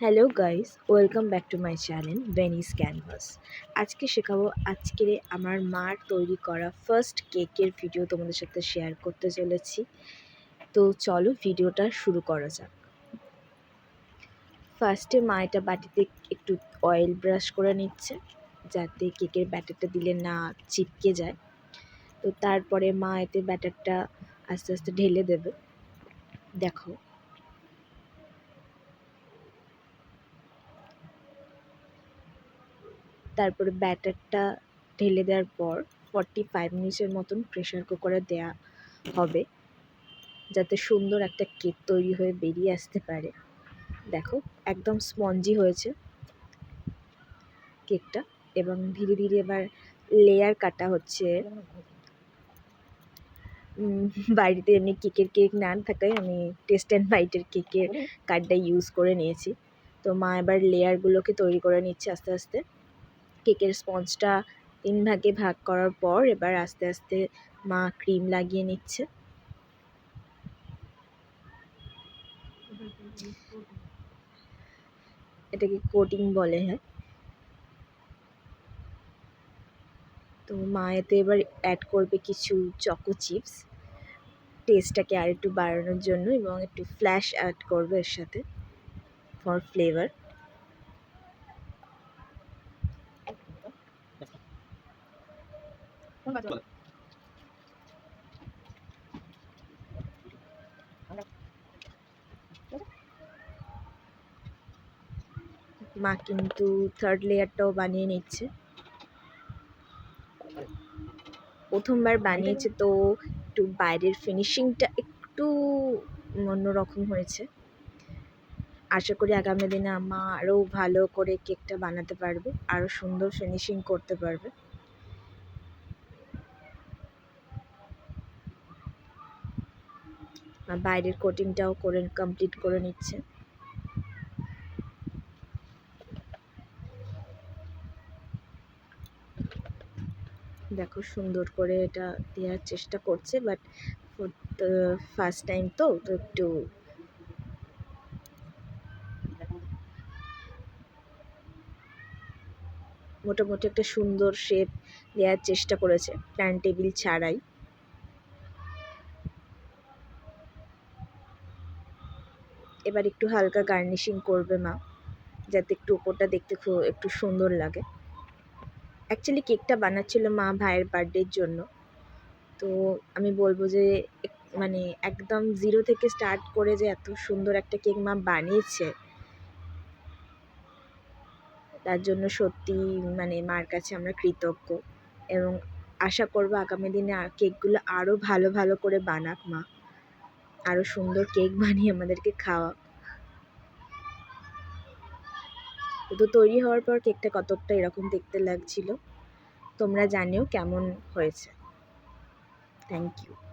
Hello guys welcome back to my channel Venice canvas আজকে শেখাবো আজকের আমার মার তৈরি করা ফার্স্ট কেকের ভিডিও তোমাদের সাথে শেয়ার করতে চলেছি। তো চলো ভিডিওটা শুরু করা যাক। ফার্স্টে মা এটা বাটিতে একটু অয়েল ব্রাশ করে নিচ্ছে, যাতে কেকের ব্যাটারটা দিলে না চিপকে যায়। তো তারপরে মা এতে ব্যাটারটা আস্তে আস্তে ঢেলে দেবে। দেখো তারপরে ব্যাটারটা ঢেলে দেওয়ার পর ফর্টি ফাইভ মিনিটসের মতন প্রেশার কুকারে দেওয়া হবে, যাতে সুন্দর একটা কেক তৈরি হয়ে বেরিয়ে আসতে পারে। দেখো, একদম স্পঞ্জি হয়েছে কেকটা এবং ধীরে ধীরে এবার লেয়ার কাটা হচ্ছে। বাড়িতে এমনি কেকের কেক না থাকায় আমি টেস্ট অ্যান্ড বাইটের কেকের কার্ডটা ইউজ করে নিয়েছি। তো মা এবার লেয়ারগুলোকে তৈরি করে নিচ্ছে আস্তে আস্তে। কেকের স্পঞ্জটা তিন ভাগে ভাগ করার পর এবার আস্তে আস্তে মা ক্রিম লাগিয়ে নিচ্ছে। এটাকে কোটিং বলে হ্যাঁ। তো মা এতে এবার অ্যাড করবে কিছু চকো চিপস টেস্টটাকে আর একটু বাড়ানোর জন্য এবং একটু ফ্ল্যাশ অ্যাড করবে এর সাথে ফর ফ্লেভার মা কিন্তু থার্ড লেয়ারটাও বানিয়ে নিচ্ছে। প্রথমবার বানিয়েছে তো একটু বাইরের ফিনিশিংটা একটু অন্যরকম হয়েছে। আশা করি আগামী দিনে মা আরও ভালো করে কেকটা বানাতে পারবে আরও সুন্দর ফিনিশিং করতে পারবে। বাইরের কোটিংটাও করে কমপ্লিট করে নিচ্ছে। দেখো সুন্দর করে এটা দেওয়ার চেষ্টা করছে বাট ফার্স্ট টাইম তো তো একটু মোটামুটি একটা সুন্দর শেপ দেওয়ার চেষ্টা করেছে প্ল্যান টেবিল ছাড়াই। এবার একটু হালকা গার্নিশিং করবে মা, যাতে একটু উপরটা দেখতে খুব একটু সুন্দর লাগে। অ্যাকচুয়ালি কেকটা বানাচ্ছিল মা ভাইয়ের বার্থডের জন্য। তো আমি বলব যে মানে একদম জিরো থেকে স্টার্ট করে যে এত সুন্দর একটা কেক মা বানিয়েছে, তার জন্য সত্যি মানে মার কাছে আমরা কৃতজ্ঞ। এবং আশা করব আগামী দিনে কেকগুলো আরও ভালো ভালো করে বানাক মা। আরও সুন্দর কেক বানিয়ে আমাদেরকে খাওয়া। তো তৈরি হওয়ার পর কেকটা কতকটা এরকম দেখতে লাগছিল, তোমরা জানিও কেমন হয়েছে। Thank you